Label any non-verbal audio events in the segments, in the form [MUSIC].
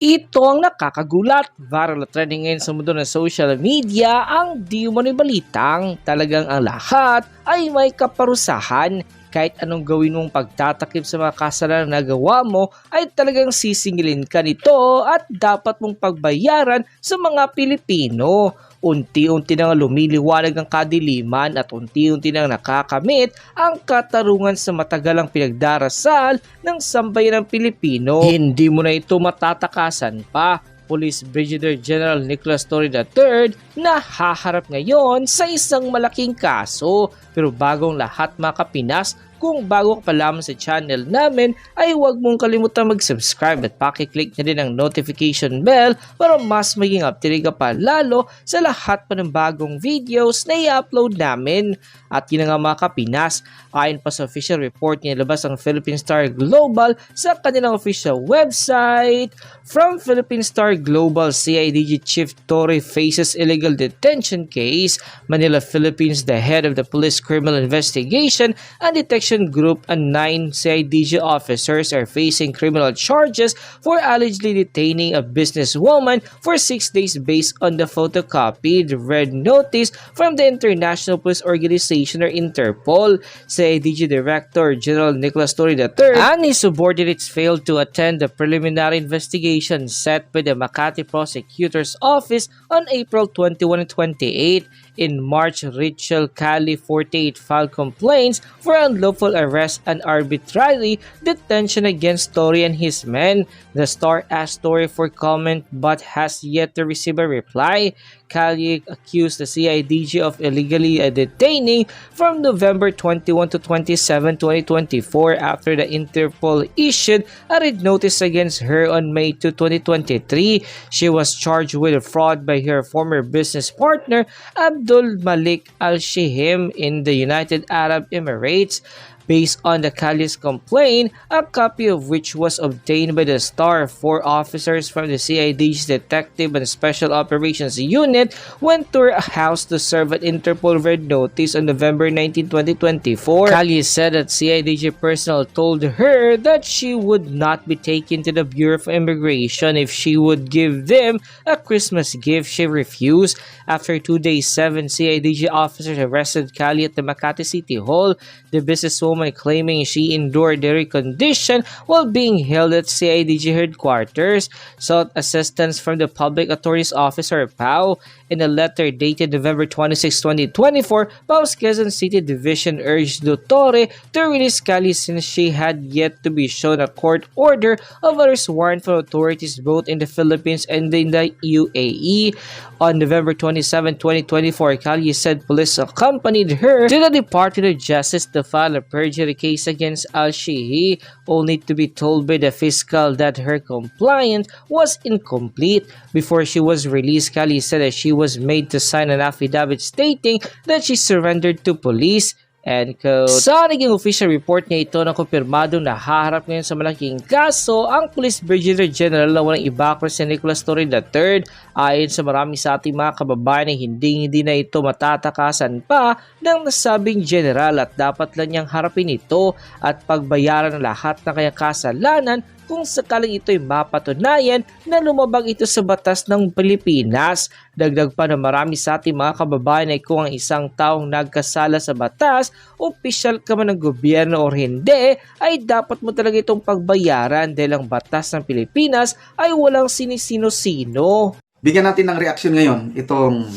Ito ang nakakagulat. Viral trending ngayon sa mundo ng social media ang di umano'y balitang talagang ang lahat ay may kaparusahan. Kahit anong gawin mong pagtatakip sa mga kasalanan na nagawa mo ay talagang sisingilin ka nito at dapat mong pagbayaran sa mga Pilipino. Unti-unti nang lumiliwanag ang kadiliman at unti-unti nang nakakamit ang katarungan sa matagalang pinagdarasal ng sambayan ng Pilipino. Hindi mo na ito matatakasan pa. Police Brigadier General Nicholas Torre III na haharap ngayon sa isang malaking kaso. Pero bagong lahat mga kapinas, kung bago ka pa lamang sa channel namin ay huwag mong kalimutan mag-subscribe at pakiclick na din ang notification bell para mas maging updated ka pa lalo sa lahat pa ng bagong videos na i-upload namin. At yun nga mga kapinas, ayon pa sa official report niya labas ang Philippine Star Global sa kanilang official website. From Philippine Star Global, CIDG Chief Torre faces illegal detention case. Manila, Philippines, the head of the Police Criminal Investigation and Detection Group and nine CIDG officers are facing criminal charges for allegedly detaining a businesswoman for six days based on the photocopied red notice from the International Police Organization or Interpol. CIDG Director General Nicholas Torre III and his subordinates failed to attend the preliminary investigation set by the Makati Prosecutor's Office on April 21 and 28. In March, Rachel Cali 48 filed complaints for unlawful arrest and arbitrary detention against Tory and his men. The Star asked Tory for comment but has yet to receive a reply. Cali accused the CIDG of illegally detaining from November 21 to 27, 2024 after the Interpol issued a red notice against her on May 2, 2023. She was charged with fraud by her former business partner Abdul Malik Al Shihim in the United Arab Emirates. Based on the Cali's complaint, a copy of which was obtained by the Star, four officers from the CID's Detective and Special Operations Unit went to her house to serve an Interpol red notice on November 19, 2024. Cali said that CIDG personnel told her that she would not be taken to the Bureau of Immigration if she would give them a Christmas gift. She refused. After two days, seven CIDG officers arrested Cali at the Makati City Hall. The businesswoman claiming she endured their condition while being held at CIDG headquarters sought assistance from the Public Authorities Officer PAO. In a letter dated November 26, 2024, PAO's Quezon City Division urged Dutore to release Cali since she had yet to be shown a court order of arrest warrant from authorities both in the Philippines and in the UAE. On November 27, 2024, Cali said police accompanied her to the Department of Justice to file a perjury case against Al-Shihi, only to be told by the fiscal that her compliance was incomplete. Before she was released, Cali said that she was made to sign an affidavit stating that she surrendered to police. End quote. Sa naging official report niya ito na kumpirmadong nahaharap ngayon sa malaking kaso ang Police Brigadier General na walang iba kundi si Nicholas Torre III ayon sa marami sa ating mga kababayan ay hindi hindi na ito matatakasan pa ng nasabing general at dapat lang niyang harapin ito at pagbayaran lahat ng kanyang kasalanan kung sakaling ito'y mapatunayan na lumabag ito sa batas ng Pilipinas. Dagdag pa na marami sa ating mga kababayan ay kung ang isang taong nagkasala sa batas, opisyal ka man ng gobyerno o hindi, ay dapat mo talaga itong pagbayaran dahil ang batas ng Pilipinas ay walang sinisino-sino. Bigyan natin ng reaksyon ngayon itong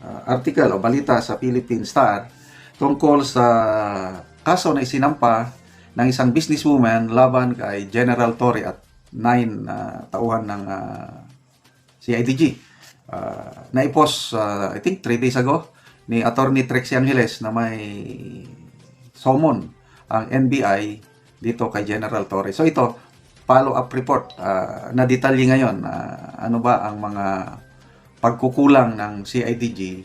uh, article o balita sa Philippine Star tungkol sa kaso na isinampa ng isang businesswoman laban kay General Torre at nine uh, tauhan ng uh, CIDG. Uh, naipos, uh, I think, 3 days ago ni Attorney Trexie Angeles na may summon ang NBI dito kay General Torre. So ito, follow-up report uh, na detalye ngayon uh, ano ba ang mga pagkukulang ng CIDG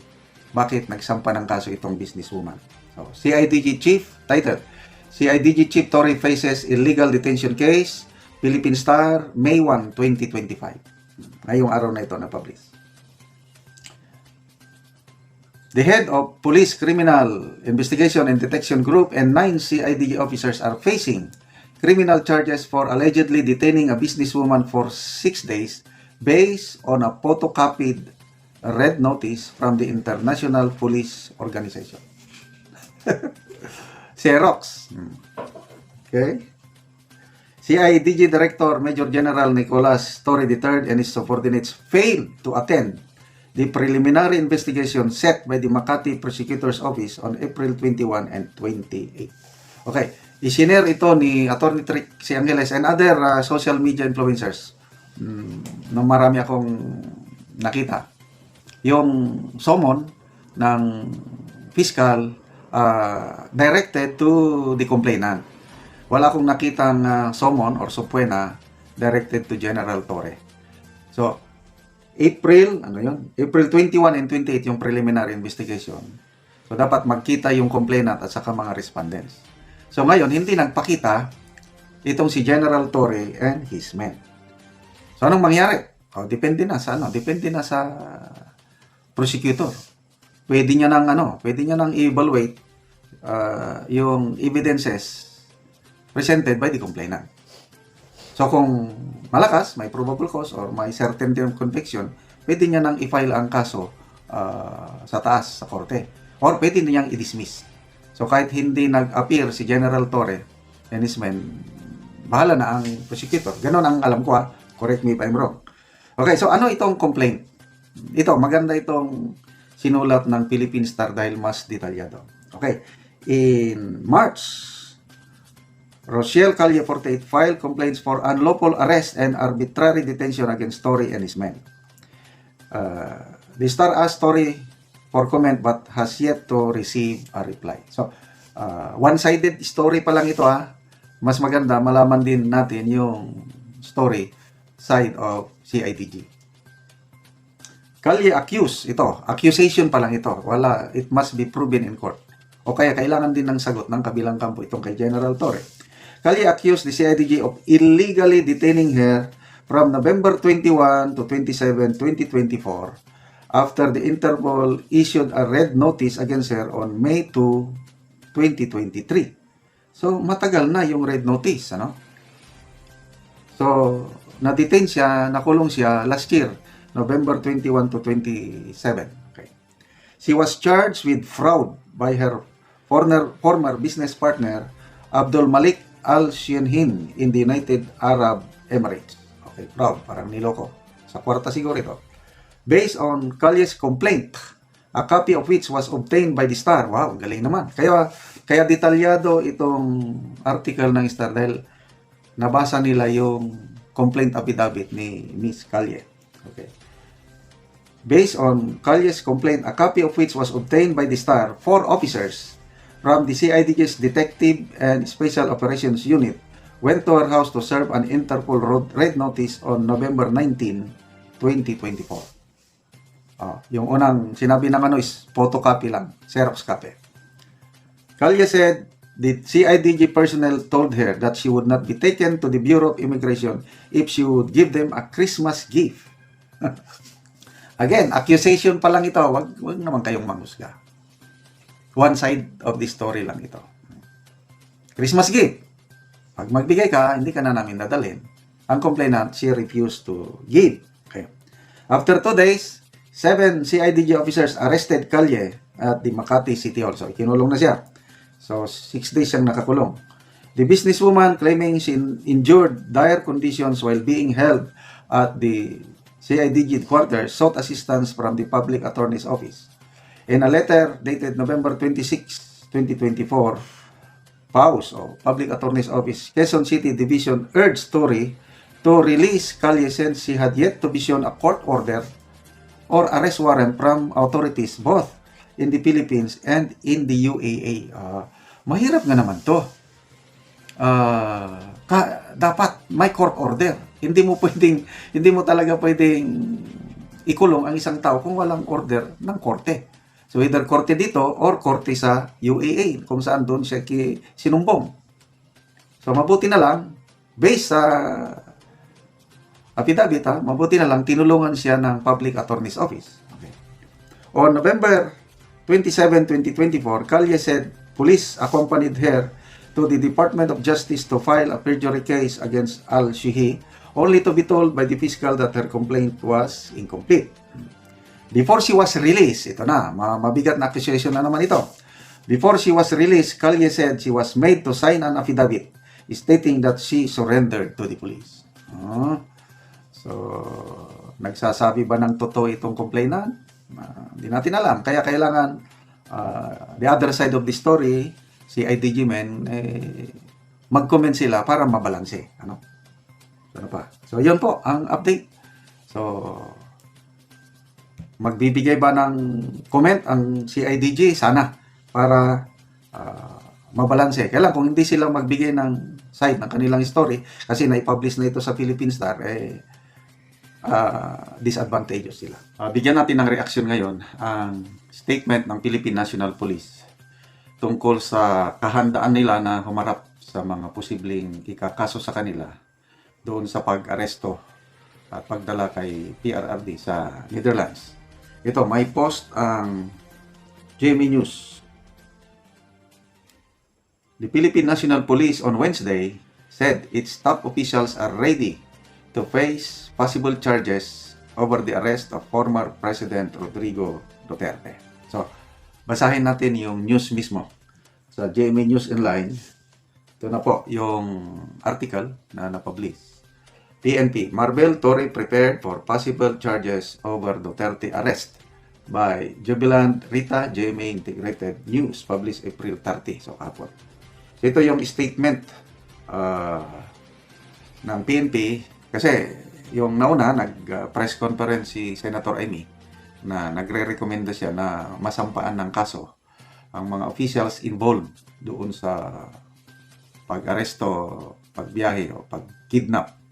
bakit nagsampa ng kaso itong businesswoman. So, CIDG Chief, title, CIDG Chief Torre faces illegal detention case, Philippine Star, May 1, 2025. Ngayong araw na ito na-publish. The head of Police Criminal Investigation and Detection Group and nine CIDG officers are facing criminal charges for allegedly detaining a businesswoman for six days based on a photocopied red notice from the International Police Organization. [LAUGHS] Xerox. Okay. CIDG Director Major General Nicolas Torre III and his subordinates failed to attend the preliminary investigation set by the Makati Prosecutor's Office on April 21 and 28. Okay, isinare ito ni Attorney Trick si Angeles and other uh, social media influencers mm, na marami akong nakita. Yung summon ng fiscal uh, directed to the complainant. Wala akong nakitang uh, summon or subpoena directed to General Torre. So, April, ano yun? April 21 and 28 yung preliminary investigation. So, dapat magkita yung complainant at saka mga respondents. So, ngayon, hindi nagpakita itong si General Torre and his men. So, anong mangyari? O, depende na sa ano? Depende na sa prosecutor. Pwede niya nang ano, pwede niya nang evaluate uh, yung evidences presented by the complainant. So kung malakas, may probable cause or may certainty of conviction, pwede niya nang i-file ang kaso uh, sa taas, sa korte. Or pwede niyang i-dismiss. So kahit hindi nag-appear si General Torre his men, bahala na ang prosecutor. Ganon ang alam ko ha. Correct me if I'm wrong. Okay, so ano itong complaint? Ito, maganda itong sinulat ng Philippine Star dahil mas detalyado. Okay, in March Rochelle Calle 48 filed complaints for unlawful arrest and arbitrary detention against Tory and his men. Uh, the Star asked Tory for comment but has yet to receive a reply. So, uh, one-sided story pa lang ito ha. Mas maganda malaman din natin yung story side of CIDG. Calle accuse ito. Accusation pa lang ito. Wala, it must be proven in court. O kaya kailangan din ng sagot ng kabilang kampo itong kay General Torre. Kali accused the CIDG of illegally detaining her from November 21 to 27, 2024 after the Interpol issued a red notice against her on May 2, 2023. So, matagal na yung red notice, ano? So, na-detain siya, nakulong siya last year, November 21 to 27. Okay. She was charged with fraud by her former, former business partner, Abdul Malik Al Shinhin in the United Arab Emirates. Okay, proud, parang niloko. Sa kwarta siguro ito. Based on Kalye's complaint, a copy of which was obtained by the Star. Wow, galing naman. Kaya, kaya detalyado itong article ng Star dahil nabasa nila yung complaint affidavit ni Miss Kalye. Okay. Based on Kalye's complaint, a copy of which was obtained by the Star, four officers from the CIDG's Detective and Special Operations Unit went to her house to serve an Interpol red notice on November 19, 2024. Ah, yung unang sinabi ng ano is photocopy lang, Xerox copy. Kalya said the CIDG personnel told her that she would not be taken to the Bureau of Immigration if she would give them a Christmas gift. [LAUGHS] Again, accusation pa lang ito. Wag, wag naman kayong manghusga. One side of the story lang ito. Christmas gift. Pag magbigay ka, hindi ka na namin dadalhin. Ang complainant, she refused to give. Okay. After two days, seven CIDG officers arrested Kalye at the Makati City Hall. So, ikinulong na siya. So, six days siyang nakakulong. The businesswoman claiming she endured dire conditions while being held at the CIDG headquarters sought assistance from the Public Attorney's Office. In a letter dated November 26, 2024, PAUS o Public Attorney's Office, Quezon City Division urged Tory to release since she had yet to shown a court order or arrest warrant from authorities both in the Philippines and in the UAE. Ah, mahirap nga naman to. Ah, ka, dapat may court order. Hindi mo pwedeng hindi mo talaga pwedeng ikulong ang isang tao kung walang order ng korte. So either korte dito or korte sa UAA kung saan doon siya ki sinumbong. So mabuti na lang based sa affidavit ha, mabuti na lang tinulungan siya ng Public Attorney's Office. Okay. On November 27, 2024, Kalye said police accompanied her to the Department of Justice to file a perjury case against Al-Shihi, only to be told by the fiscal that her complaint was incomplete. Before she was released, ito na, ma- mabigat na accusation na naman ito. Before she was released, Kalye said she was made to sign an affidavit stating that she surrendered to the police. Ah, so, nagsasabi ba ng totoo itong complainant? Ah, Hindi natin alam. Kaya kailangan ah, the other side of the story, si IDG men, eh, mag-comment sila para mabalanse. Ano? Ano pa? So, yun po ang update. So, magbibigay ba ng comment ang CIDG? Sana para ah, mabalanse. Kailan kung hindi sila magbigay ng side ng kanilang story kasi na-publish na ito sa Philippine Star, eh, ah, disadvantageous sila. Ah, bigyan natin ng reaksyon ngayon ang statement ng Philippine National Police tungkol sa kahandaan nila na humarap sa mga posibleng ikakaso sa kanila doon sa pag-aresto at pagdala kay PRRD sa Netherlands. Ito, may post ang GMA News. The Philippine National Police on Wednesday said its top officials are ready to face possible charges over the arrest of former President Rodrigo Duterte. So, basahin natin yung news mismo sa GMA News Online. Ito na po yung article na napublish. PNP, Marbel Torre prepared for possible charges over Duterte arrest by Jubilant Rita GMA Integrated News published April 30. So, kapon. So, ito yung statement ah, ng PNP kasi yung nauna nag-press conference si Senator Amy na nagre-recommenda siya na masampaan ng kaso ang mga officials involved doon sa pag-aresto, pagbiyahe o pag-kidnap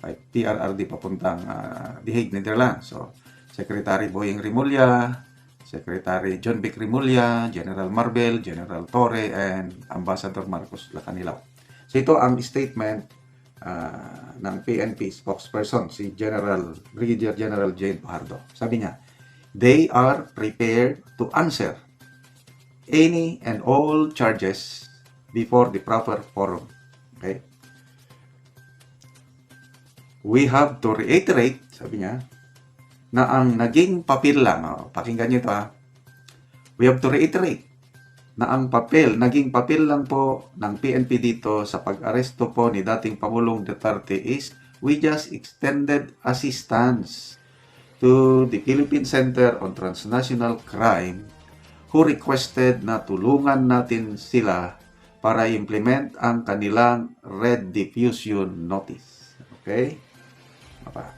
kay PRRD papuntang ah, The Hague, Netherlands. So, Secretary Boying Rimulya, Secretary John Vic Rimulya, General Marbel, General Torre, and Ambassador Marcos Lacanilao. So, ito ang statement ah, ng PNP spokesperson, si General Brigadier General Jane Pajardo. Sabi niya, they are prepared to answer any and all charges before the proper forum. Okay? We have to reiterate, sabi niya, na ang naging papel lang, oh, pakinggan niyo ito ha, we have to reiterate na ang papel, naging papel lang po ng PNP dito sa pag-aresto po ni dating Pangulong Duterte is we just extended assistance to the Philippine Center on Transnational Crime who requested na tulungan natin sila para implement ang kanilang red diffusion notice. Okay? Apa.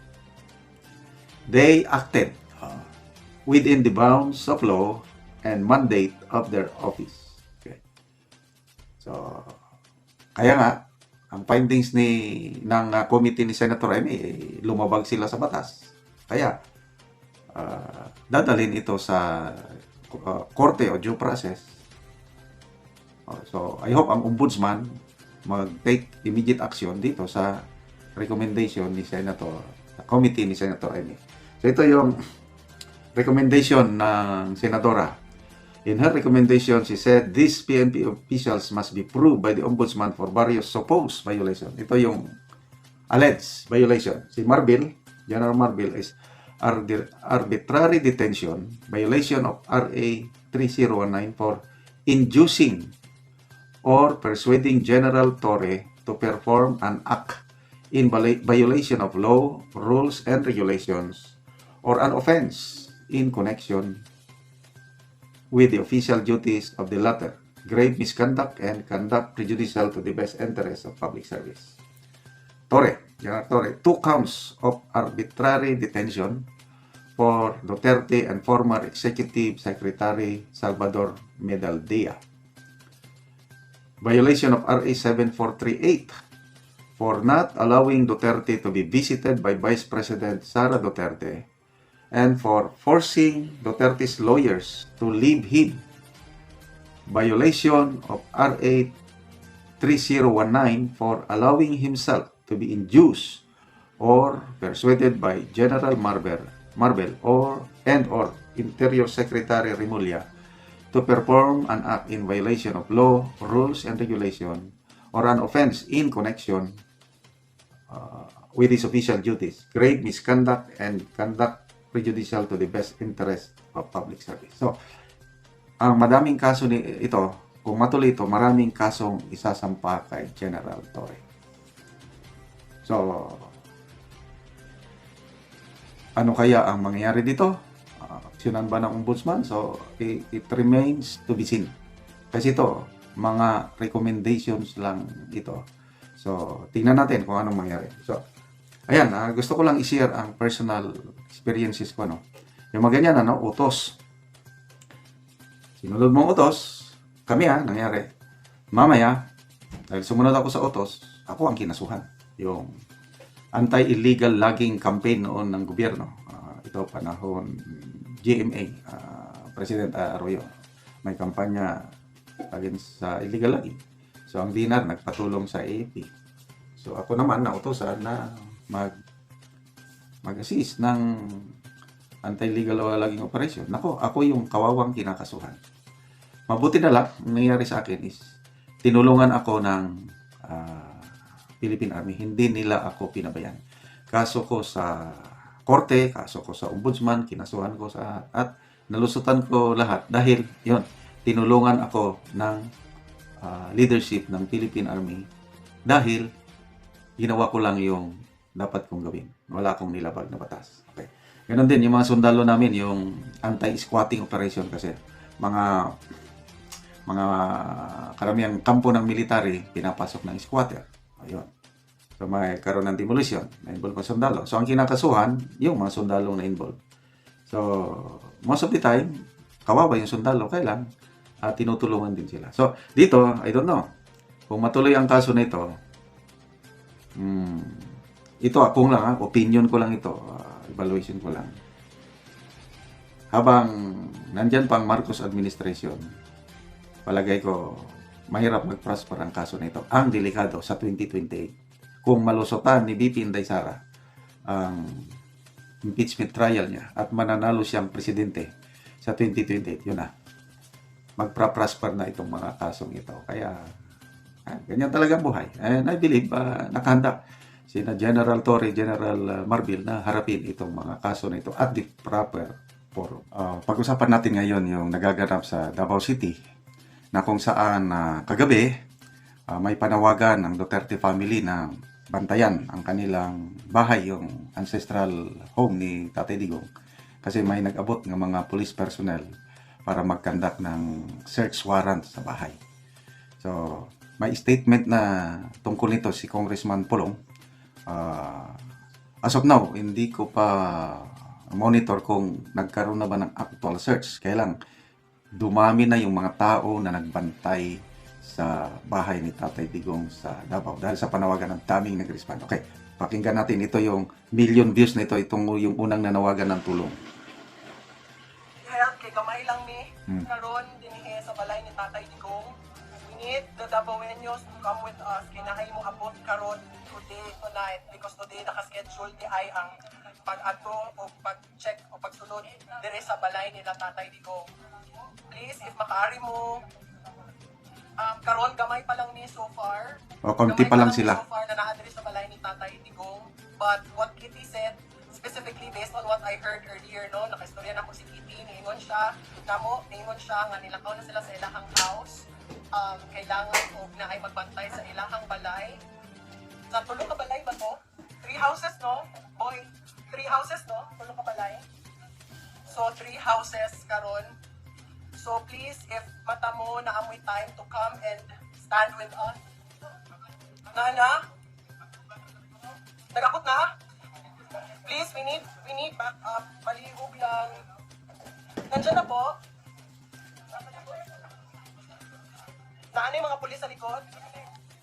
They acted uh, within the bounds of law and mandate of their office. Okay. So, kaya nga, ang findings ni ng uh, committee ni Senator Amy, eh, lumabag sila sa batas. Kaya, uh, dadalhin ito sa uh, korte o due process. Uh, so, I hope ang ombudsman mag-take immediate action dito sa recommendation ni Senator, committee ni Senator Amy. So, ito yung recommendation ng Senadora. In her recommendation, she said these PNP officials must be proved by the Ombudsman for various supposed violations. Ito yung alleged violation. Si Marbil, General Marbil is arbi- arbitrary detention, violation of RA 3019 for inducing or persuading General Torre to perform an act in violation of law, rules, and regulations or an offense in connection with the official duties of the latter, grave misconduct and conduct prejudicial to the best interest of public service. Torre, General Torre, two counts of arbitrary detention for Duterte and former Executive Secretary Salvador Medaldea. Violation of RA 7438 for not allowing Duterte to be visited by Vice President Sara Duterte and for forcing Duterte's lawyers to leave him. Violation of RA 3019 for allowing himself to be induced or persuaded by General Marber, Marbel or and or Interior Secretary Rimulya to perform an act in violation of law, rules, and regulation, or an offense in connection uh, with his official duties, grave misconduct, and conduct prejudicial to the best interest of public service. So, ang madaming kaso ni ito, kung matuloy ito, maraming kasong isasampa kay General Torre. So, ano kaya ang mangyayari dito? Uh, aksyonan ng ombudsman? So, it, it remains to be seen. Kasi ito, mga recommendations lang ito. So, tingnan natin kung anong mangyari. So, ayan, ah, gusto ko lang i-share ang personal experiences ko, no? Yung mga ganyan, ano, utos. Sinunod mong utos, kami ha, nangyari. Mamaya, dahil sumunod ako sa utos, ako ang kinasuhan. Yung anti-illegal logging campaign noon ng gobyerno. Ah, ito panahon GMA, ah, President Arroyo. May kampanya against sa illegal logging. So ang dinar nagpatulong sa AAP. So ako naman nautosan na mag mag-assist ng anti-illegal logging operation. Nako, ako yung kawawang kinakasuhan. Mabuti na lang, ang nangyari sa akin is tinulungan ako ng ah, Philippine Army. Hindi nila ako pinabayan. Kaso ko sa korte, kaso ko sa ombudsman, kinasuhan ko sa at nalusutan ko lahat dahil yon tinulungan ako ng ah, leadership ng Philippine Army dahil ginawa ko lang yung dapat kong gawin. Wala akong nilabag na batas. Okay. Ganon din yung mga sundalo namin, yung anti-squatting operation kasi mga mga karamihang kampo ng military pinapasok ng squatter. Ayun. So may karoon ng demolition, na involve pa sundalo. So ang kinakasuhan, yung mga sundalong na involved. So most of the time, kawawa yung sundalo, kailan at tinutulungan din sila. So dito, I don't know. Kung matuloy ang kaso na ito, hmm, ito akong lang, ha, opinion ko lang ito, ah, evaluation ko lang. Habang nandyan pang Marcos administration, palagay ko mahirap mag-prosper ang kaso na ito. Ang delikado sa 2028. Kung malusotan ni BP Inday Sara ang impeachment trial niya at mananalo siyang presidente sa 2028, yun na. Magpra-prosper na itong mga kasong ito. Kaya, ah, ganyan talaga buhay. And I believe, ah, nakahanda sina General Torre, General ah, Marbil na harapin itong mga kaso na ito at the proper forum. Ah, pag-usapan natin ngayon yung nagaganap sa Davao City na kung saan ah, kagabi ah, may panawagan ng Duterte family na bantayan ang kanilang bahay, yung ancestral home ni Tatay Digong. Kasi may nag-abot ng mga police personnel para mag-conduct ng search warrant sa bahay. So, may statement na tungkol nito si Congressman Pulong. Ah, as of now, hindi ko pa monitor kung nagkaroon na ba ng actual search. Kaya lang, dumami na yung mga tao na nagbantay sa bahay ni Tatay Digong sa Davao dahil sa panawagan ng daming nag-respond. Okay, pakinggan natin ito yung million views na ito, itong yung unang nanawagan ng tulong. help kay gamay lang ni Hmm. karon dinhi sa balay ni Tatay Digong. We need the Davaoenos to come with us. Kinahay mo abot karon today tonight because today naka-schedule di ay ang pag-ato o pag-check o pagsunod dire sa balay nila Tatay Digong. Please, if makaari mo, um, karon gamay pa lang ni so far. O, konti pa lang ni sila. So far na naa diri sa balay ni Tatay Digong. But what Kitty said, specifically based on what I heard earlier, no, nakastorya na ko si Kitty, niingon siya, namo, niingon siya nga nilakaw na sila sa ilahang house. Um, kailangan og na ay magbantay sa ilahang balay. Sa tulo ka balay ba to? Three houses, no? Boy, three houses, no? Tulo ka balay. So, three houses karon. So, please, if mata mo na amoy time to come and stand with us. Nana? Nagakot na? Please, we need, we need back up. Palihog lang. Nandiyan na po? Naan yung mga pulis sa likod?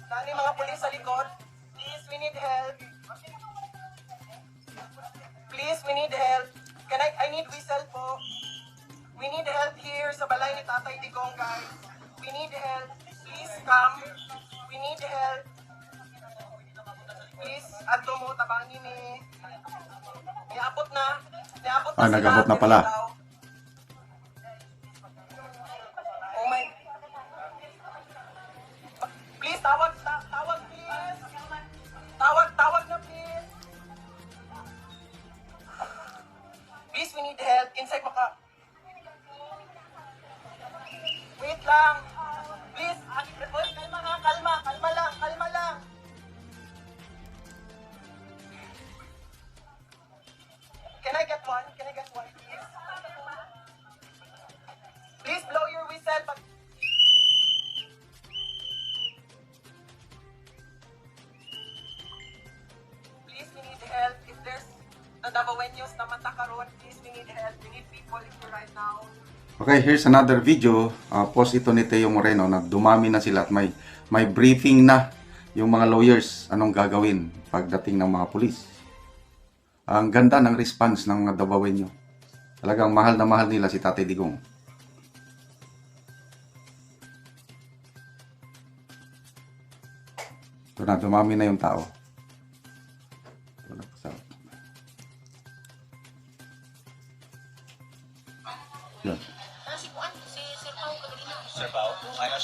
Naan yung mga pulis sa likod? Please, we need help. Ni Tatay Digong, guys. We need help. Please come. We need help. Please, ato mo, tabangin ni. Niabot na. Niabot na Ah, nag-abot na pala. Okay, here's another video. Uh, post ito ni Teo Moreno na dumami na sila at may, may briefing na yung mga lawyers anong gagawin pagdating ng mga pulis. Ang ganda ng response ng mga Dabawenyo. Talagang mahal na mahal nila si Tate Digong. Ito na, dumami na yung tao.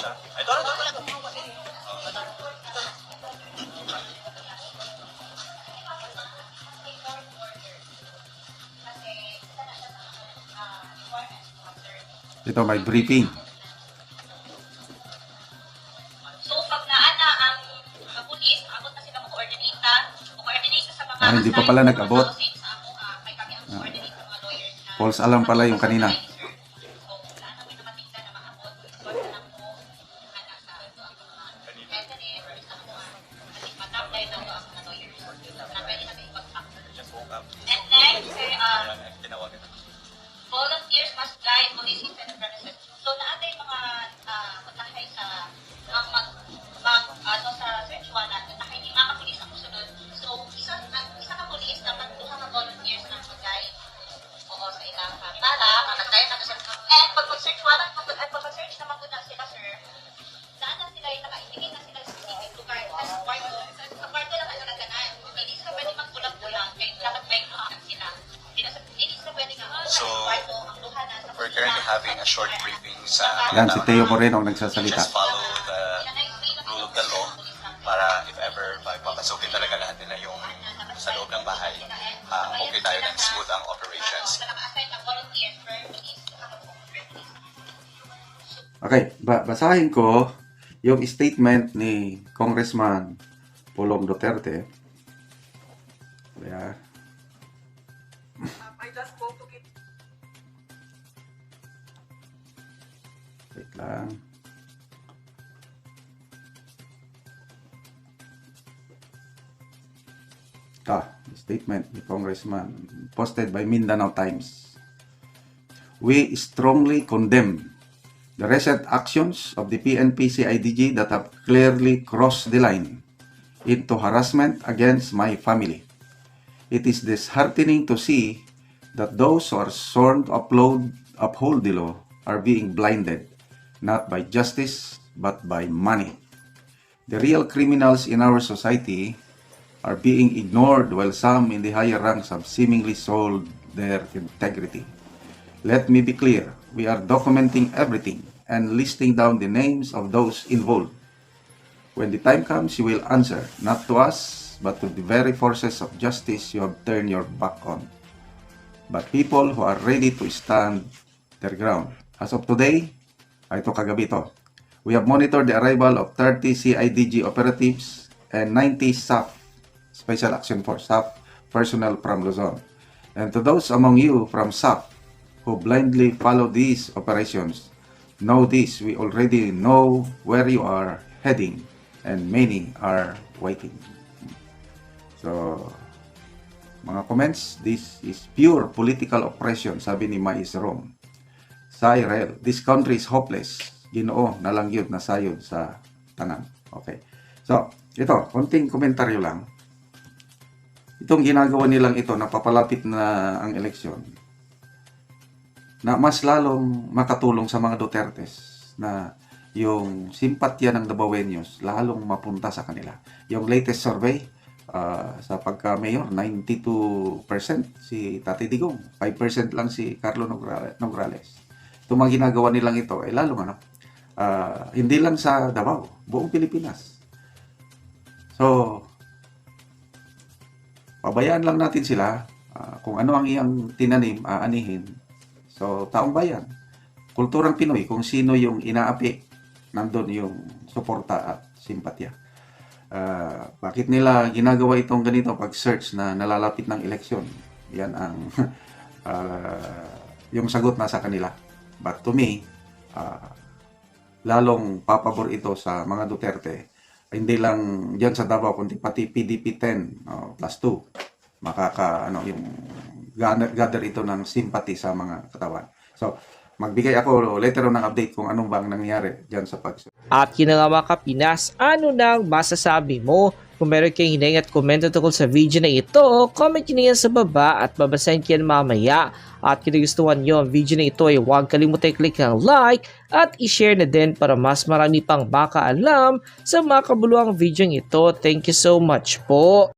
Siya. Ito, ito, ito. Ito may briefing. So, pag naana ang pulis, abot na sila mag-coordinate mag-coordinate sa mga Ah, hindi pa pala nag-abot. Sa amo, ah, may kami ang coordinate ng mga lawyers na False alarm pala yung kanina. Yan, si Teo Moreno ang nagsasalita. just follow the rule of the law para if ever pagpapasukin talaga lahat nila yung sa loob ng bahay, ah, okay tayo ng smooth ang operations. Okay, ba basahin ko yung statement ni Congressman Pulong Duterte. Kaya, Um, I just spoke to wait. Ah, statement ni Congressman posted by Mindanao Times. We strongly condemn the recent actions of the PNP CIDG that have clearly crossed the line into harassment against my family. It is disheartening to see that those who are sworn to uphold the law are being blinded, not by justice, but by money. The real criminals in our society are being ignored while some in the higher ranks have seemingly sold their integrity. Let me be clear, we are documenting everything and listing down the names of those involved. When the time comes, you will answer, not to us, but to the very forces of justice you have turned your back on. But people who are ready to stand their ground. As of today, ay ito kagabi to, we have monitored the arrival of 30 CIDG operatives and 90 SAF, Special Action Force SAF, personnel from Luzon. And to those among you from SAF who blindly follow these operations, know this, we already know where you are heading and many are waiting. So, mga comments, this is pure political oppression, sabi ni Mais Rom. Cyril, this country is hopeless. Ginoo na lang yun, nasayod sa tanan. Okay. So, ito, konting komentaryo lang. Itong ginagawa nilang ito, napapalapit na ang eleksyon, na mas lalong makatulong sa mga Dutertes na yung simpatya ng Dabawenyos lalong mapunta sa kanila. Yung latest survey ah, sa pagka-mayor, 92% si Tati Digong, 5% lang si Carlo Nogra- Nograles. Itong mga ginagawa nilang ito ay lalong ano, ah, hindi lang sa Davao, buong Pilipinas. So, pabayaan lang natin sila ah, kung ano ang iyang tinanim, aanihin, So, taong bayan. Kulturang Pinoy, kung sino yung inaapi, nandun yung suporta at simpatya. Ah, bakit nila ginagawa itong ganito pag search na nalalapit ng eleksyon? Yan ang [LAUGHS] ah, yung sagot na sa kanila. But to me, ah, lalong papabor ito sa mga Duterte. Hindi lang diyan sa Davao kundi pati PDP 10 oh, plus 2 makaka ano yung gather, gather ito ng sympathy sa mga katawan. So, magbigay ako later on ng update kung anong bang nangyari diyan sa pag At yun nga mga kapinas, ano nang masasabi mo? Kung meron kayong hining at komento tungkol sa video na ito, comment nyo yan sa baba at babasahin ko yan mamaya. At kung nagustuhan nyo ang video na ito ay huwag kalimutan i-click ang like at i-share na din para mas marami pang makaalam sa mga kabuluhang video ito. Thank you so much po!